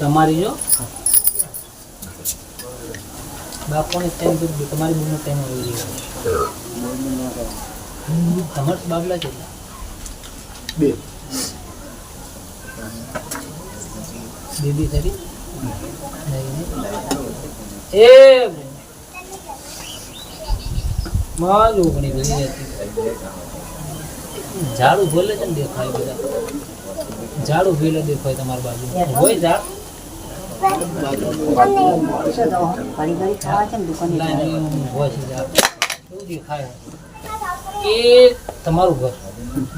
તમારી. જો. બાપોને ટાઈમ દૂધ તમારી બૂમનો ટાઈમ આવી રહ્યો તમારે બાબલા કેટલા બે. દીદી ખરી નહીં, નહીં. એ માં જો ઘણી બધી ઝાડુ બોલે છે ને દેખાય બધા. ઝાડુ ભલે દેખાય તમારી બાજુ. હોય ઝાડ? ઘડી ઘડી ખાવા છે ને દુકાને લાઈન હોય છે એવું દેખાય? એ તમારું ઘર.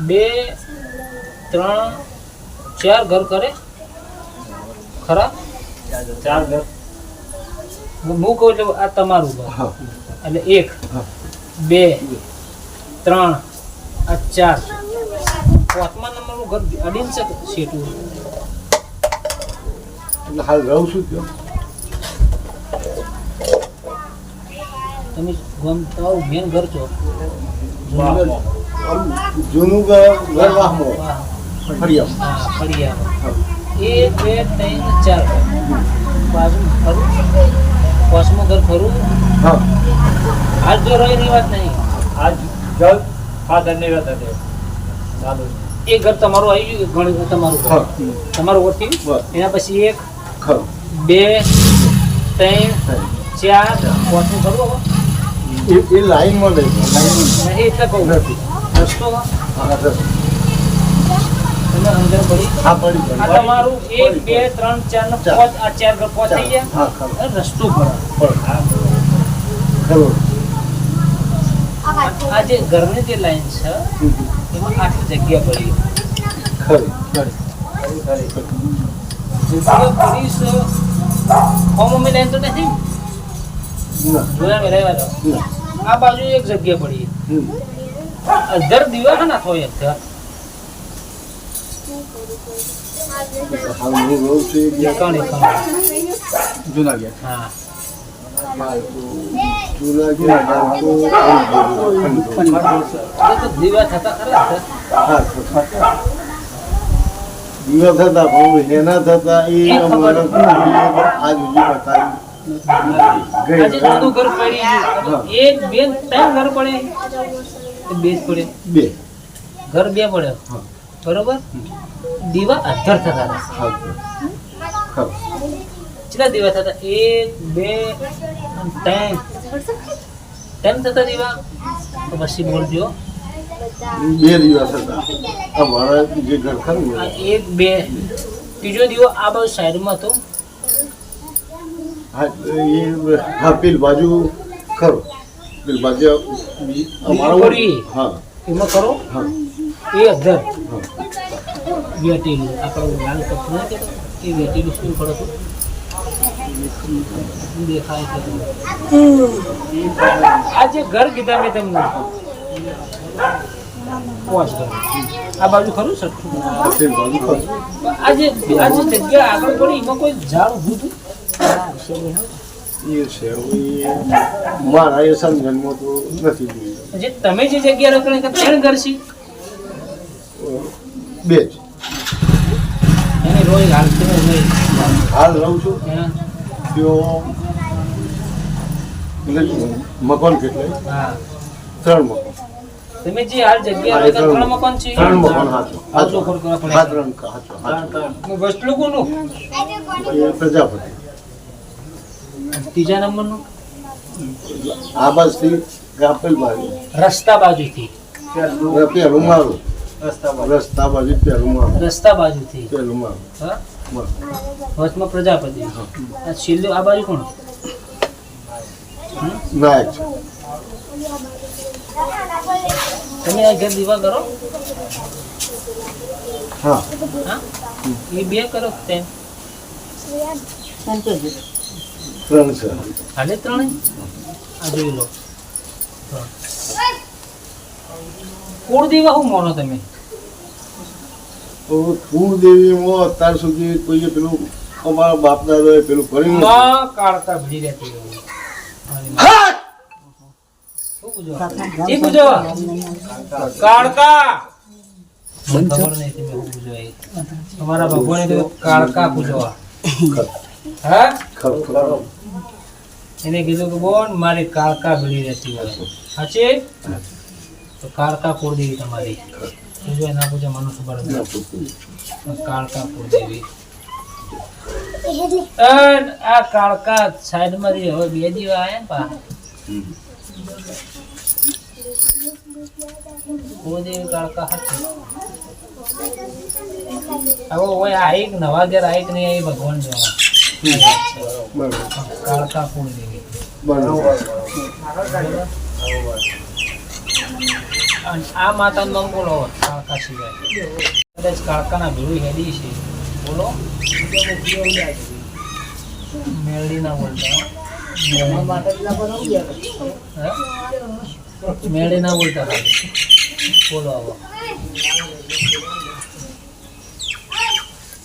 બે ત્રણ ચાર ઘર કરે? ખરા? ચાર ઘર. હું કહું એટલે આ તમારું ઘર. એટલે એક બે ત્રણ આ ચાર. પાંચમા નંબરનું ઘર અડીન છે કે શેઠું એટલે. હાલ રહું છું ત્યાં. તમે ગમ તમારું મેન ઘર છો. જૂનું ઘર ઘર વાહમો હા. ફળિયા. એ બે ત્રણ ચાર બાજુ ખરું? પાંચમું ઘર ખરું? હા. હાલ જો રહી ની વાત નહીં. આજ જલ ફાધર ને વાત હતી. એ ઘર તમારું આવી ગયું ઘણી તમારું ઘર. તમારું ઓછી એના પછી એક બે ત્રણ ચાર. પાંચમું ખરું એ લાઈનમાં લઈ લાઈનમાં. નહીં એટલે કહું. નથી. રસ્તો તમારું એક બે ત્રણ ચાર ને. પાંચ આ ચાર પાંચ થઈ ગયા. ખરું. રસ્તો પર ખરું. આ જે ઘરની જે લાઈન છે એમાં આટલી જગ્યા પડી. ખરી પડી છે લાઈન તો નથી જોયા મેં રહેવા આ બાજુ એક જગ્યા પડી. અધર દીવા છે ને થોય અધર હું જૂના ગયા હા. દીવા થતા પણ એના થતા એ અમારો આજ સુધી બતાવી ઘર એક બે પડે બે જ બે ઘર બે પડે હા. બરોબર દીવા અધર થતા કેટલા દીવા થતા? એક બે ત્રણ. ત્રણ થતા દીવા? તો પછી બોલજો બે દીવા થતા. અમારા જે ઘર ખરું એક બે. ત્રીજો દીવો આ બાજુ સાઈડમાં હતો. હા પેલ બાજુ ખરો. પેલ બાજુ અમારો હા. એમાં કરો હા. એ અધર. હા. વેટેલું. આપણું લાલ કપડું એ વેટેલું શું દેખાય છે આ જે ઘર કીધા મેં તમને. આ બાજુ ખરું સરખું આજે આજે જગ્યા આગળ પડી એમાં કોઈ ઝાડ ઉભું હતું? એ છે મારા એ સમજણમાં તો નથી જે તમે જે જગ્યા રોકણી ત્રણ ઘર છે? બે જ. એને રોજ હાલ હાલ રહું છું. તેઓ મકાન કેટલાય ત્રણ મકાન તમે જે હાલ જગ્યા હા, એ રોકણી ત્રણ મકાન છે. ત્રણ મકાન હાચો હાચો ખોટ કરવા પડે. હા. ત્રણ હાચો હાચો વસ્તુ કોનું પ્રજાપતિ. ત્રીજા નંબરનું? આ બાજુથી ગાપેલ બાજુ. રસ્તા બાજુથી. પેલું મારું. રસ્તા બાજુ પેલું મારું. રસ્તા બાજુથી. પેલું મારું. હા. વચમાં. પ્રજાપતિ. આ છેલ્લું આ બાજુ કોણ? તમે આ ઘર દીવા કરો? હા. હા? એ બે કરો તેમ ત્રણ છે. હાલે ત્રણે આ જોઈ લો. કુળ દીવા શું મોનો તમે? કુળદેવીમાં અત્યાર સુધી કોઈએ પેલું અમારા બાપ દાદાએ પેલું કર્યું માં ભીડી રહેતી કાળકા તમારા ભગવાને તો કાળકા પૂજવા હા? એને કીધું કે બોન મારી કાળકા ભીડી રહેતી હોય. સાચી? તો કાળકા દેવી તમારી? પૂછો ના પૂછે. મનુષ્ય બરાબર કાળકા પૂજેવી આ કાળકા સાઈડ રહી હવે બે દીવા આયા ને પા હમ. કાળકા હતી હવે ઓય આઈક નવા ઘેર આઈક નહીં આવી ભગવાન જોવા. કાળકા કોર દેવી બરાબર. અને આ માતાનો નામ બોલો કાળકા સિવાય. કદાચ કાળકાના ભેળું હેડી છે. બોલો. મેળડીના બોલતા. હે? મેલડી ના બોલતા. બોલો આવો.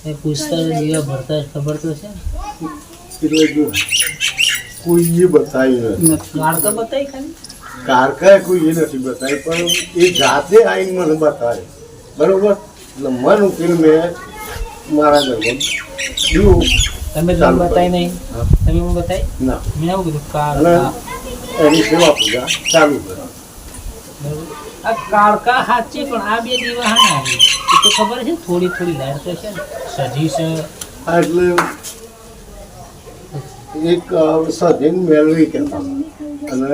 એ પૂછતા હોય ભરતા જ ખબર તો છે કોઈ બતાવી નથી કાળકા બતાવી ખાલી? કારકાએ એ નથી બતાવી પણ એ જાતે આવીને મને બતાવે. બરોબર? એટલે મન ઉકેલ મેં મારા ઘરમાં દીવું તમે તો બતાવી નહીં? તમે હું બતાવી? ના. મેં આવું કીધું કાર એની સેવા પૂજા ચાલુ કરો. આ કાળકા સાચી પણ આ બે દીવા હા એ તો ખબર છે થોડી થોડી લાઈટ તો છે ને. સજી છે. એટલે એક સજીન મેળવી કહેતા. અને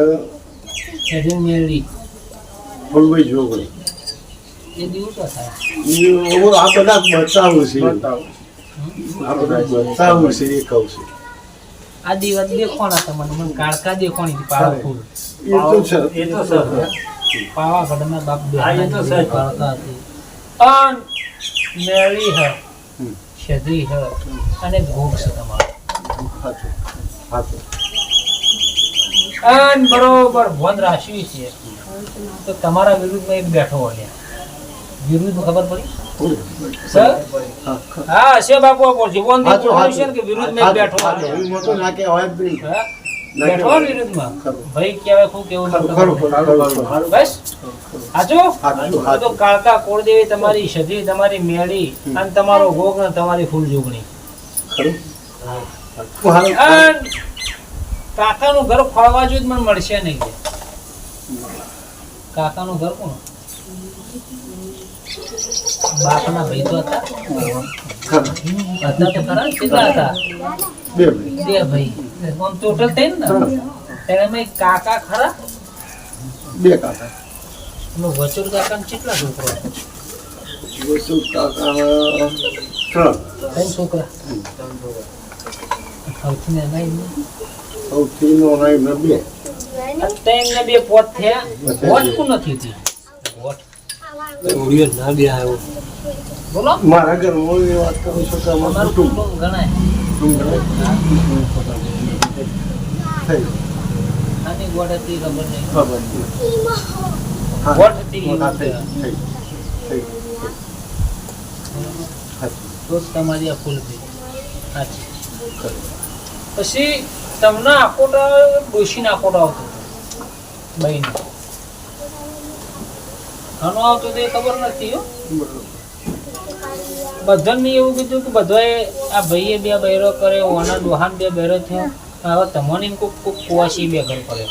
એ દીવું થાય. હું આ બધા બતાવું છે. આ બધા બતાવું છે એ કહું છું. આ દીવા દેખોણા તમને મને. કાળકા દેખોણી પાવરફુલ. એ તો છે. એ તો સર પાવાગઢના બાપ હા, એ તો સચ. કાળકા હતી. અન મેળી હ. હ અને ભોગ છે તમારો. અન બરોબર ભોન રાશિ છે. તો તમારા વિરુદ્ધમાં એક બેઠો હોય વિરુદ્ધ ખબર પડી? સર? હા, હા છે બાપુ આ બોલશે. બોન સાચું, બોલ્યું છે કે વિરુદ્ધમાં એક બેઠો તો ના કે હોય. બેઠો. વિરુદ્ધમાં? ભાઈ કહેવાય ખૂબ કેવું. બસ? સાચું, તો. કાળકા કોળદેવી તમારી સધી તમારી મેળી અને તમારો ગોગ ને તમારી ફૂલ જોગણી ખરું? કાકાનું ઘર ખોળવા જોઈએ મને મળશે નહીં કાકાનું ઘર કોણ? બાપના ભાઈ તો હતા. હતા તો ખરા કેટલા હતા? બે ભાઈ. આમ ટોટલ થઈ ને? તેમાં કાકા ખરા? બે કાકા. એનો વચુર કાકા કેટલા છોકરો? વચુર કાકા ત્રણ. ત્રણ છોકરા. સૌથી નાના સૌથી બે. ત્રણ ને બે પોટ થયા. વોટ કોણ નથી થયું? વોટ ના બે આવ્યો બોલો. મારા ઘરમાં એ વાત કરું છું કે અમારું કુટુંબ ગણાય. આની વોટ હતી ખબર નહીં. ખબર નહીં. થઈ થઈ તો તમારી આ ફૂલ થઈ. સાચી પછી તમને આકોટ ડોશીને આકોટ આવતો બહેન ઘણો આવતો તો ખબર નથી. બધાને એવું કીધું કે બધાએ આ ભાઈએ બે બહેરો કરે, ઓના ડોહાન બે બહેરો થયો હવે તમને એમ કોક કોક કુવાસી બે ઘર કરે.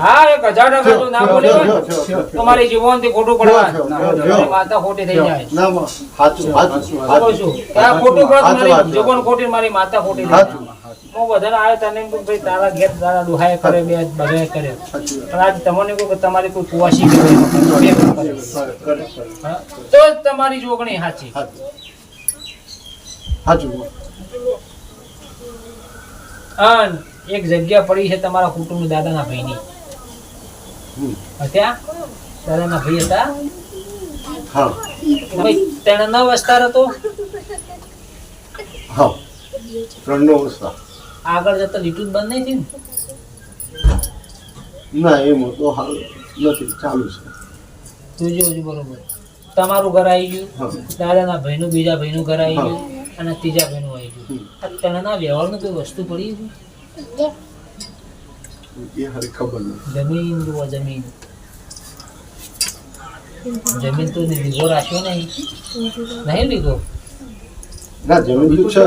હા એક હજાર ટકા તો ના બોલે જો, હો. જો, જો, જો. તમારી ખોટું પડવા જો, જો, જો. તમારી માતા ખોટી થઈ જાય ના, માં, સાચું, સાચું, શું કહું સાચું. છું કે આ ખોટું પડે તો સાચું, મારી સાચું. જીવન ખોટી મારી માતા ખોટી થઈ સાચું, જાય સાચું. હું બધાને આવ્યો તને એમ ભાઈ તારા ઘેર તારા ડોહાએ કરે બે બધાએ કરે પણ આજ તમને કહું કે તમારી કોઈ કુવાસી. હા? તો જ તમારી જોગણી સાચી સાચું. સાચું. એક જગ્યા પડી છે તમારા કુટુંબ દાદાના ભાઈની. ત્યાં દાદાના ભાઈ હતા? હા. ભાઈ તેને ન વસ્તાર હતો હા. ત્રણનો અવસ્થા આગળ જતા લીટું બંધ નહીં થયું? ના એમાં તો હાલ નથી ચાલુ છે. જોજો જોજો બરોબર. તમારું ઘર આવી ગયું. દાદાના ભાઈનું બીજા ભાઈનું ઘર આવી ગયું અને ત્રીજા ભાઈનું આવી ગયું. તેના વ્યવહારનું કોઈ વસ્તુ પડી છે હારી ખબર નથી જમીન જુઓ જમીન જમીન તો લીધો રાખ્યો નહીં નહીં લીધો ના જમીન તો છે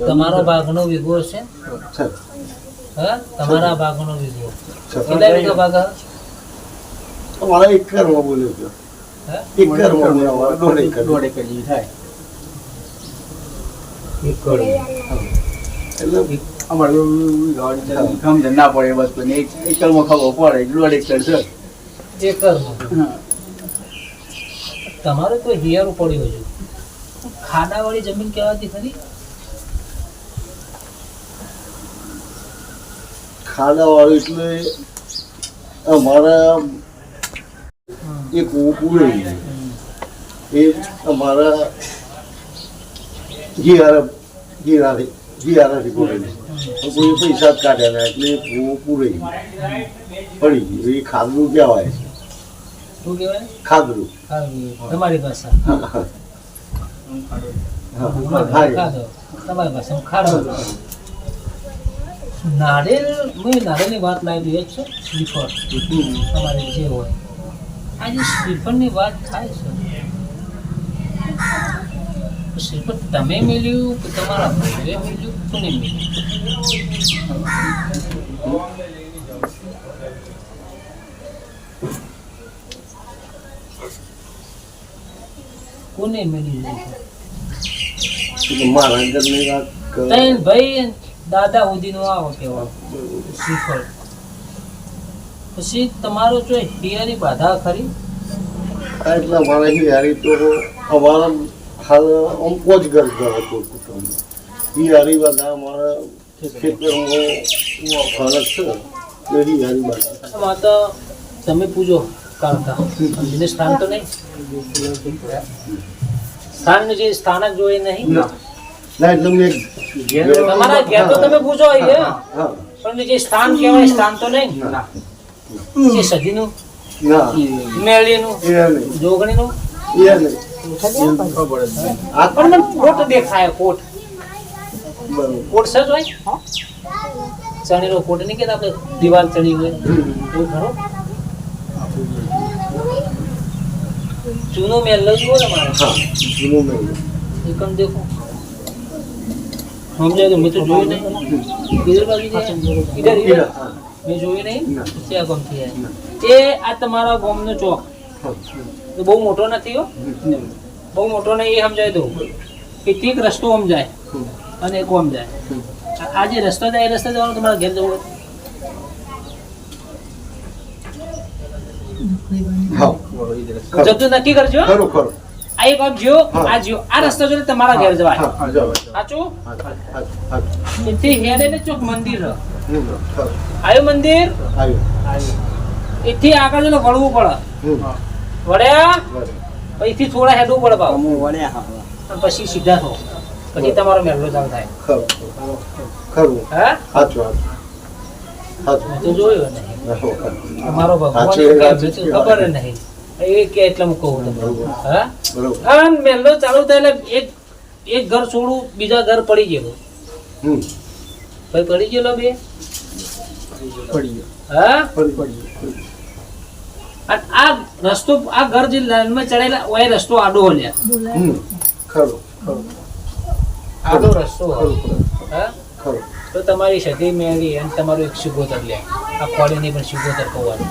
તમારો ભાગનો વિગો છે હા તમારા ભાગનો વિગો કેટલા વિગો ભાગ હા? એક એકરમાં બોલ્યો છે એક બોલ્યો દોઢ એકર દોઢ એકર જેવી થાય એટલે અમારે સમજણ ના પડે બસ કોઈને એક એકરમાં ખબર પડે. દોઢ એકર છે. એકરમાં તમારે તો હિયારું પડ્યું છે ખાડાવાળી જમીન કહેવાતી ખરી? ખાડાવાળું એટલે અમારા એક પૂરે એ અમારા જીઆર જીઆર જીઆરથી બોલેલી કોઈ પૈસા જ કાઢ્યા એટલે કૂવો પૂરે પડી ગયું એ ખાધરું કહેવાય ખાધરું ખાડું. તમારી ભાષા. તમારી ભાષા ખાડો નારિયેલ મેં નાળિયેરની વાત લાવી એ જ છે શ્રીફળ તમારે જે હોય આજે શ્રીફળની વાત થાય છે તો પણ તમે મળ્યું કે તમારા ભાઈએ મળ્યું કોને મળ્યું કોને મળ્યું મારા ઘરની વાત ત્રણ ભાઈ દાદા સુધીનો આવો કેવા શ્રીફળ. પછી તમારો જો હિયારી બાધા ખરી? એટલે મારે હિયારી તો અમારા હાલ આમ પોચ ઘર હતો કુટુંબ હિયારી બધા અમારા ખેતરમાં ફરક છે તો તમે પૂજો બીજે સ્થાન તો નહીં? સ્થાનનું જે સ્થાનક જોઈએ નહીં? ના. ના તમારા ઘેર તો તમે પૂજો એ પણ જે સ્થાન કહેવાય સ્થાન તો નહીં? ના. જે સદીનું મેળીનું? જોગણીનું? એ નહીં. જ પણ મને કોટ નહીં કહેતા આપણે દિવાલ ચણી હોય એવું ખરો જૂનો ને મારે હા મેં તો જોયું નહીં મેં જોયું નહીં. ક્યાં ગામ એ આ તમારા ગામનો ચોક બહુ મોટો નથી હો. બહુ મોટો નહીં એ સમજાય તો. કે એક રસ્તો સમજાય અને એક સમજાય આ- જે રસ્તો જાય એ રસ્તે જવાનું તમારે ઘેર જવું જતું નક્કી કરજો. ખરું ખરું. આ એક આમ જો આ જો આ રસ્તો જોઈને તમારા ઘેર જવાય. સાચું? એથી હેડે ને ચોક મંદિર. આવ્યું મંદિર? આવ્યું. એથી આગળ જો વળવું પડે. વળ્યા. અહીંથી થોડા હેડવું પડે બાબુ હું વળ્યા હા પછી સીધા થો. પછી તમારો મહેલો ચાલુ થાય. ખરું ખરું. હા? સાચું સાચું. સાચું. તો જોયું નહીં. હા, ભગવાન ખબર. નહીં. એ કે એટલે હું કહું તમને. હા? આ મહેલો ચાલુ થાય એટલે એક એક ઘર છોડું બીજા ઘર પડી ગયેલું. ભાઈ પડી ગયેલો બે? પડી ગયો. હા? પડી ગયો. આ રસ્તો આ ઘર જે લાઈનમાં ચડેલા હોય રસ્તો આડો હોય ખરો ખરું. આડો રસ્તો હોય. હા? ખરું. તો તમારી સદી મેળવી અને તમારું એક સિગોતર લે આ કોલેજની પણ સિગોતર કહેવાનું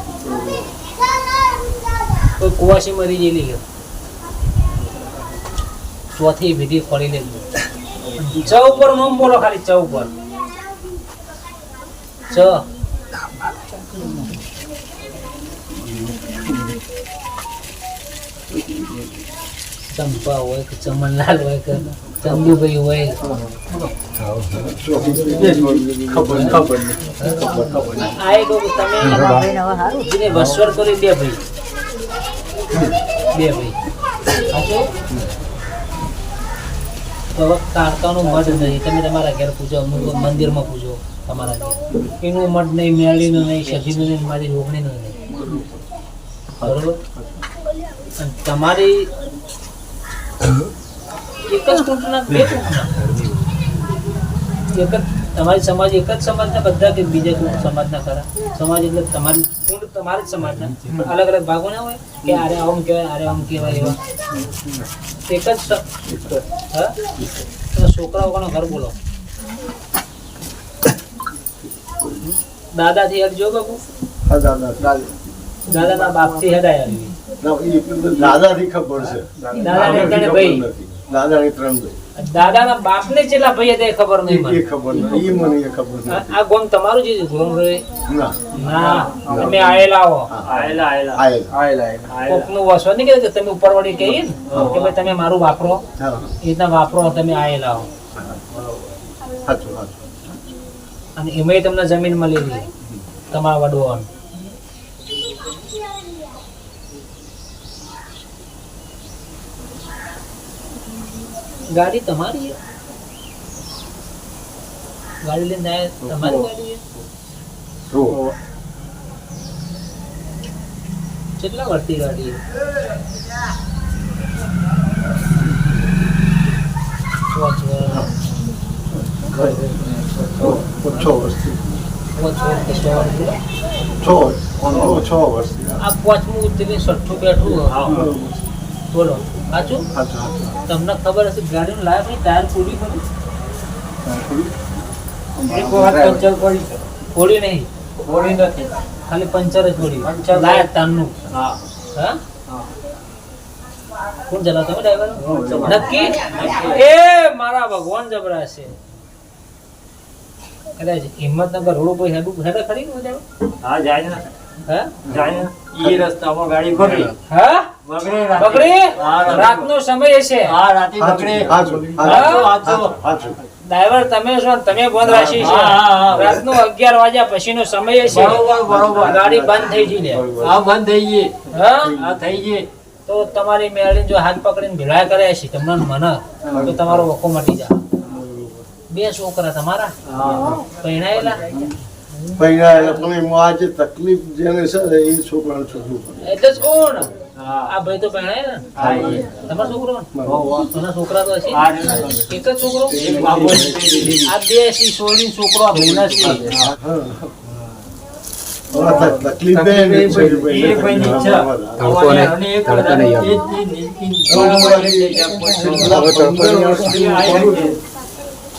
કોઈ કુવાસી મરી ગયેલી છે? ચોથી વિધિ ખોડી લેલી ચ ઉપર નોમ બોલો ખાલી ચ ઉપર. ચ. ચંપા હોય કે ચમનલાલ હોય કે ચંદુભાઈ હોય. તમે વસવર કરી બે ભાઈ. બે ભાઈ. તો હવે કારકાનું મઢ નહીં. તમે તમારા ઘેર પૂજો મ- મંદિરમાં પૂજો તમારા ઘેર. એનું મઢ નહીં મેળીનું નહીં સજીનું નહીં મારી રોગણીનું નહીં. બરોબર? તમારી એક જ કુંટના બે એક જ તમારી સમાજ એક જ સમાજના બધા કે બીજા કોઈ સમાજના ખરા? સમાજ એટલે તમારી કુંડ તમારા જ સમાજના. અલગ અલગ ભાગો ના હોય? કે આરે આમ કહેવાય આરે આમ કહેવાય એવા? એક જ હા? છોકરાઓ કોનો ઘર બોલો? દાદાથી હટજો જો બાપુ. દાદા દાદા. દાદાના બાપથી હેડાય આવી. દાદાથી ખબર છે. દાદાને ત્રણે ભાઈ? નથી. દાદાની ત્રણ ભાઈ. દાદાના બાપને કેટલા ભાઈ હતા એ ખબર નહીં એ ખબર નથી. એ મને એ ખબર આ આ ગોમ તમારું જ ગોમ રે ના. ના તમે આયેલા હો. આયેલા આયેલા. આયેલા. આયેલા કોકનું વસવા નહીં કે તમે ઉપરવાળી કહીએ કે ભાઈ તમે મારું વાપરો. એ રીતના વાપરો તમે આયેલા હો. સાચું સાચું. અને એમાંય તમને જમીન મળેલી તમારા વડવાન ગાડી તમારી છે? ગાડી લઈને આયા તમારી ગાડી છે? જો કેટલા વર્ષથી ગાડી છે? પાંચ વર્ષ. છ? વર્ષથી પાંચ વર્ષ કે સો વર્ષથી. છ? વર્ષ. છ વર્ષથી. આ પાંચમું ઉતરીને છઠ્ઠું બેઠું બોલો. સાચું? સાચું સાચું. તમને ખબર હશે ગાડીનું લાયક નહીં ટાયર પૂરી પડી એક વખત પંચર પડી. ફોડી નહીં? ફોડી નથી. ખાલી પંચર જ પડી લાયક તારનું હા. કોણ ચલાવતો તમે ડ્રાઈવર? નક્કી? એ મારા ભગવાન જબરા છે કદાચ હિંમતનગર રોડ ઉપર હેડું હેડે ખરી? હા જાય ને. હા? જાય. ઈ રસ્તામાં ગાડી બગડી હા? બગડી બગડી? રાતનો સમય છે. હા રાતે બગડી. સાચું હા? સાચું સાચું ડ્રાઈવર તમે છો તમે બંધ રાશી છે. હા, હા, હા. રાતનો અગિયાર વાગ્યા પછીનો સમય છે. બરોબર બરોબર. ગાડી બંધ થઈ ગઈ ને હા બંધ થઈ ગઈ. હા? આ થઈ ગઈ. તો તમારી મેળી જો હાથ પકડીને ભીડા કર્યા છે તમને મને તો તમારો વખો મટી જાય બે છોકરા તમારા. પહેણાયેલા પણ એમાં આ જે તકલીફ જેને છે ને એ છોકરાને છોકરું એટલે જ કોણ? આ ભાઈ તો ને. તમારો છોકરો? છોકરા તો હશે. એક જ છોકરો. આ બે સી છોકરો આ ભાઈના છે? તકલીફ ને ભાઈ.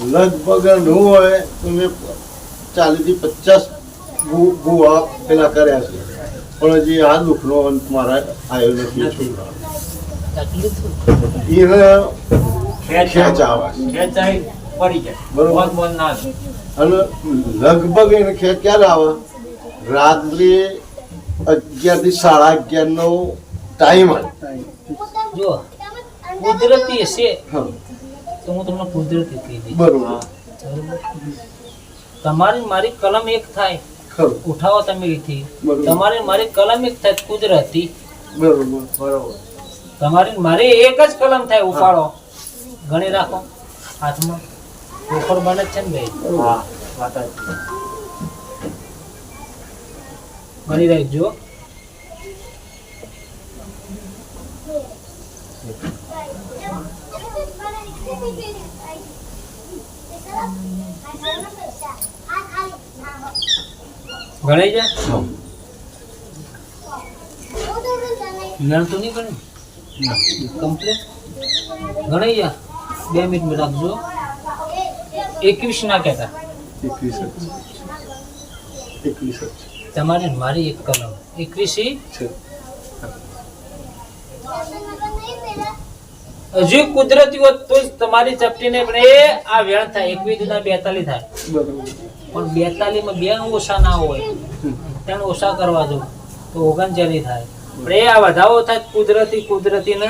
લગભગ ન હોય તો મેં ચાલીસથી પચાસ ભૂ- ભૂવા પેલા કર્યા છે. પણ હજી આ દુઃખનો અંત મારા આવ્યો નથી. લગભગ એને ખેંચ ક્યારે આવે? રાત્રે અગિયારથી સાડા અગિયાર નો ટાઈમ જો કુદરતી હશે. હા, તો હું તમને કુદરતી કહી દઈશ. બરોબર. તમારી મારી કલમ એક થાય. ઉઠાવો તમે એથી. તમારી મારી કલમ એક થાય કુદરતી. બરોબર બરોબર. તમારી મારી એક જ કલમ થાય ઉપાડો ગણી રાખો. હાથમાં. ઉપર બને છે ને ભાઈ હા વાત. ગણી રાખજો ગણાઈ જાય તો નહીં ગણી કમ્પ્લીટ ગણાઈ જા બે મિનિટ રાખજો. એકવીસ ના કહેતા. એકવીસ એકવીસ જ મારી એક કલમ. એકવીસ છે. હજુ કુદરતી હોત તો જ તમારી ચપટીને પણ એ આ વેણ થાય. એકવીસ ના બેતાલીસ થાય. બરોબર. પણ બેતાલીસમાં બે ઓછા ના હોય ત્રણ ઓછા કરવા દો તો ઓગણચાલીસ થાય. પણ એ આ વધાવો થાય કુદરતી કુદરતી ને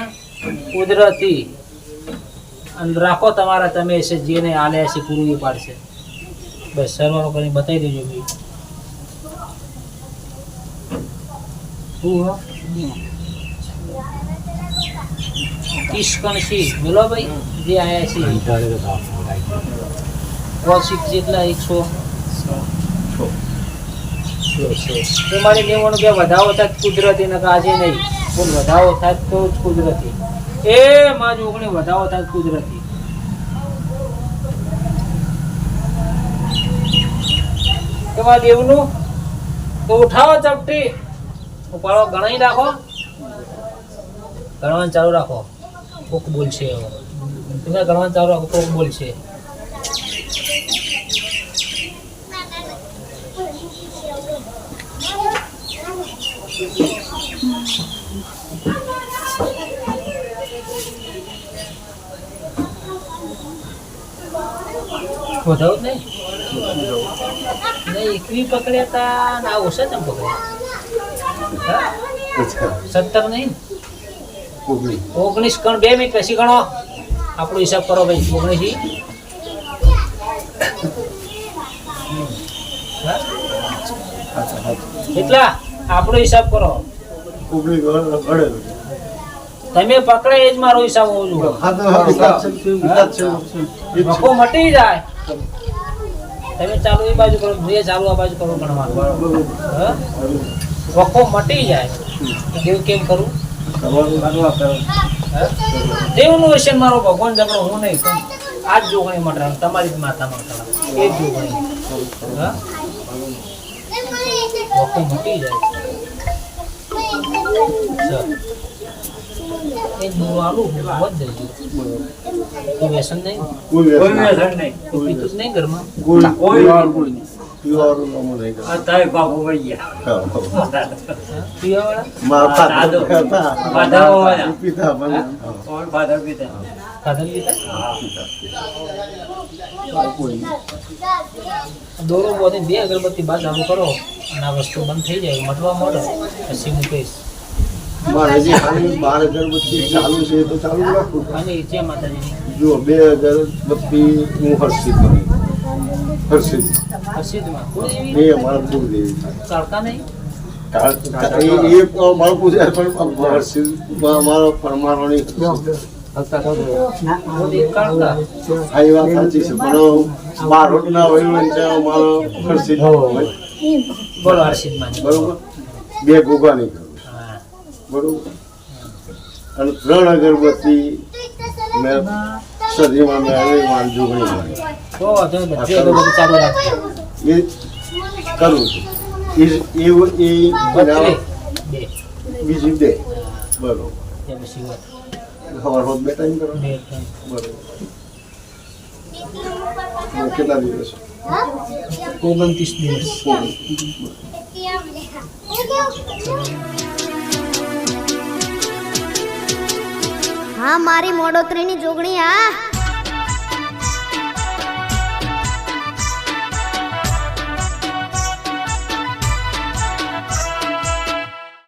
કુદરતી. અને રાખો તમારા તમે છે જેને આલે છે પૂરી પાડશે. બસ સરવાળો કરીને બતાવી દેજો ભાઈ. શું બોલો ભાઈ જે આયા છે. જેટલા એકસો તમારે કહેવાનું કે વધાવો થાય કુદરતી ને આજે નહીં. પણ વધાવો થાય તો જ કુદરતી. એ માં ઓગણી વધાવો થાય કુદરતી. કરવા દેવનું તો ઉઠાવો ચપટી. ઉપાડો ગણાઈ રાખો. ગણવાનું ચાલુ રાખો. કોક બોલશે એવો. તમે ગણવાનું ચાલુ રાખો, કોક બોલશે. વધારો નહીં? નહીં એકવી પકડ્યા તા ને આ ઓછા ચમ પકડ્યા. સત્તર નહીં? ઓગણીસ. ગણ બે મિનિટ પછી ગણો. આપણો હિસાબ કરો ભાઈ ઓગણીસ. એટલા? કેટલા આપણો હિસાબ કરો. તમે પકડે એ જ મારો હિસાબ હોવો જોઈએ. વખો મટી જાય. તમે ચાલુ એ બાજુ કરો બે ચાલુ આ બાજુ કરો ગણવાનું. હા? વખો મટી જાય. તો કેમ કરું? દેવનું વચન મારો ભગવાન જબરો હું નહીં આ જ જોગણી મટરા તમારી જ માતા મટરા એ જ જોગણી. હા? વખો મટી જાય. એ જ બોલું આલું વધ જજો કોઈ વ્યસન નહીં કોઈ કોઈ વ્યસન વ્યસન નહીં કોઈ પીતું જ નહીં ઘરમાં કોઈ કોઈ પીવાનું પીવાનું અમુક નહીં કરતા. આ તારે બાપુ વહી ગયા હા. હા? પીવાવાળા મારા દાદો. હતા. દાદાઓ વાળા. પિતા પણ હા. ઓર ફાધર પિતા ખાધા પીતા હા દોરો બોધી બે અગરબત્તી બાદ ચાલુ કરો અને આ વસ્તુ બંધ થઈ જાય મટવા માંડો પછી હું કહીશ મારે હજી બાર બાર અગરબત્તી ચાલુ છે તો ચાલુ રાખું. જો બે અગરબત્તી હું હર્ષિત બની. હર્ષિત. એ અમારા કુળદેવી એ મારો પૂજાય પણ હર્ષિત મારો બે ગોગાની કરું હા બરોબર. અને ત્રણ અગરબત્તી મેં સદીમાં મેં આવી વાન જોગણી કરી તો તમે બધી અગરબત્તી ચાલુ રાખજો. એ કરું છું. એ બીજી બે. બરોબર. રોજ બે ટાઈમ કરો. બરોબર. કેટલા દિવસ? ઓગણત્રીસ દિવસ. હા મારી મોડોતરીની જોગણી આ